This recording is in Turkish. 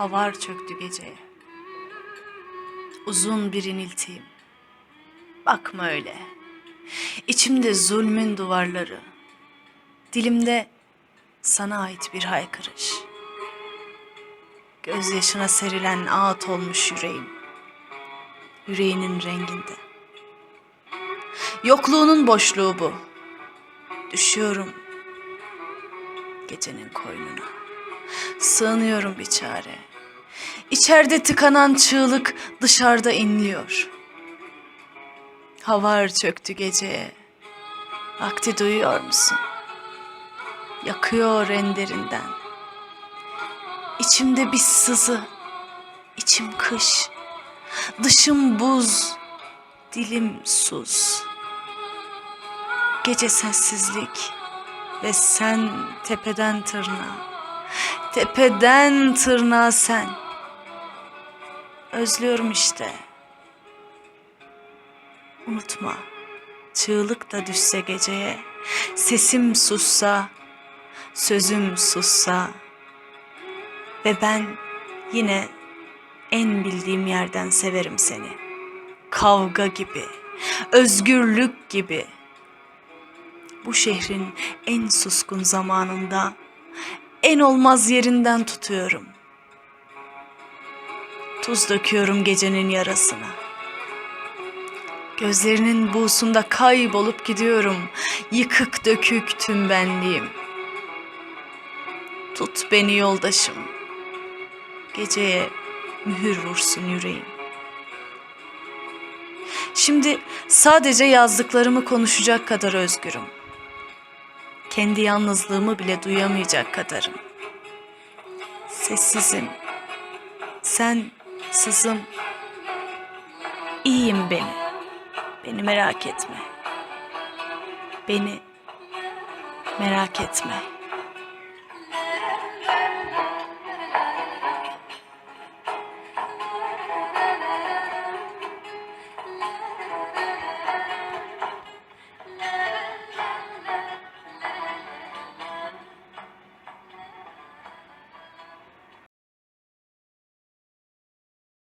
Havar çöktü geceye. Uzun bir iniltiyim. Bakma öyle. İçimde zulmün duvarları. Dilimde sana ait bir haykırış. Gözyaşına serilen ağıt olmuş yüreğim. Yüreğinin renginde. Yokluğunun boşluğu bu. Düşüyorum gecenin koynuna. Sığınıyorum bir çare. İçeride tıkanan çığlık dışarıda inliyor. Havar çöktü geceye. Vakti duyuyor musun? Yakıyor enderinden. İçimde bir sızı, içim kış. Dışım buz, dilim sus. Gece sessizlik ve sen tepeden tırnağa. Tepeden tırnağa sen. Özlüyorum işte. Unutma. Çığlık da düşse geceye, sesim sussa, sözüm sussa ve ben yine en bildiğim yerden severim seni. Kavga gibi, özgürlük gibi. Bu şehrin en suskun zamanında en olmaz yerinden tutuyorum. Tuz döküyorum gecenin yarasına. Gözlerinin buğusunda kaybolup gidiyorum. Yıkık dökük tüm benliğim. Tut beni yoldaşım. Geceye mühür vursun yüreğim. Şimdi sadece yazdıklarımı konuşacak kadar özgürüm. Kendi yalnızlığımı bile duyamayacak kadarım. Sessizim. Sen sızım. İyiyim beni. Beni merak etme. Beni merak etme.